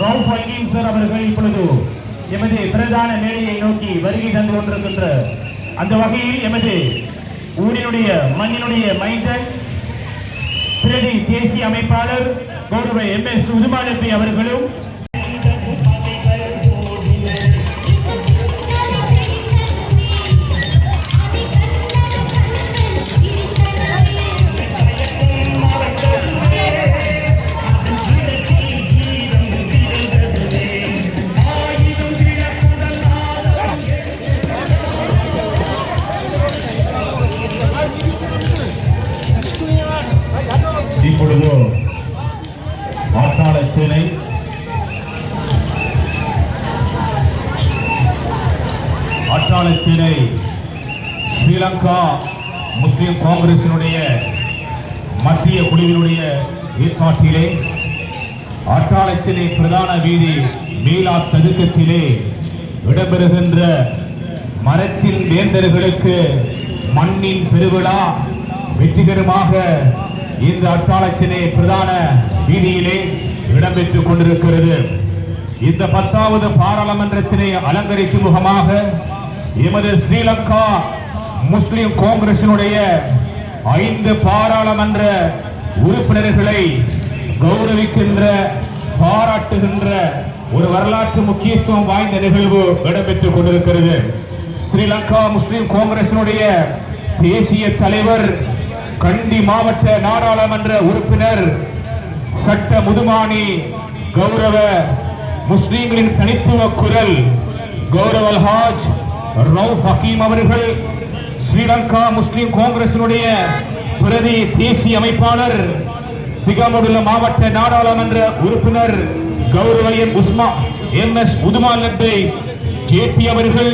Rauf sir அவர்கள் இப்பொழுது எமது பிரதான மேடையை நோக்கி வருகை தந்து கொண்டிருக்கின்ற அந்த வகையில் எமது ஊரினுடைய மண்ணினுடைய மைந்தன் பிரதி தேசிய அமைப்பாளர் கௌரவ எம் எஸ் உதுமாலப்பி அவர்களும் பிரச்சனை சேனை ஸ்ரீலங்கா முஸ்லிம் காங்கிரசினுடைய மத்திய குழுவினுடைய ஏற்பாட்டிலே ஆட்டாளச்சிலை பிரதான வீதி மீளா சதுக்கத்திலே இடம்பெறுகின்ற மரத்தின் வேந்தர்களுக்கு மண்ணின் பெருவிழா வெற்றிகரமாக இந்த அட்டாளச்சிலை பிரதான வீதியிலே இடம்பெற்றுக் கொண்டிருக்கிறது இந்த பத்தாவது பாராளுமன்றத்தினை அலங்கரிக்கும் முகமாக எமது ஸ்ரீலங்கா முஸ்லிம் காங்கிரசினுடைய ஐந்து பாராளுமன்ற உறுப்பினர்களை கௌரவிக்கின்ற பாராட்டுகின்ற ஒரு வரலாற்று முக்கியத்துவம் வாய்ந்த நிகழ்வு இடம்பெற்றுக் கொண்டிருக்கிறது ஸ்ரீலங்கா முஸ்லிம் காங்கிரசினுடைய தேசிய தலைவர் கண்டி மாவட்ட நாடாளுமன்ற உறுப்பினர் சட்ட முதுமானி கௌரவ முஸ்லீம்களின் தனித்துவ குரல் கௌரவ ஹாஜ் ரவுப் ஹக்கீம் அவர்கள் ஸ்ரீலங்கா முஸ்லிம் காங்கிரசினுடைய பிரதி தேசிய அமைப்பாளர் திகாமடுள்ள மாவட்ட நாடாளுமன்ற உறுப்பினர் கௌரவ எம் உஸ்மா எம் எஸ் உதுமால் நப்பை கேபி அவர்கள்